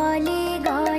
গলে গলে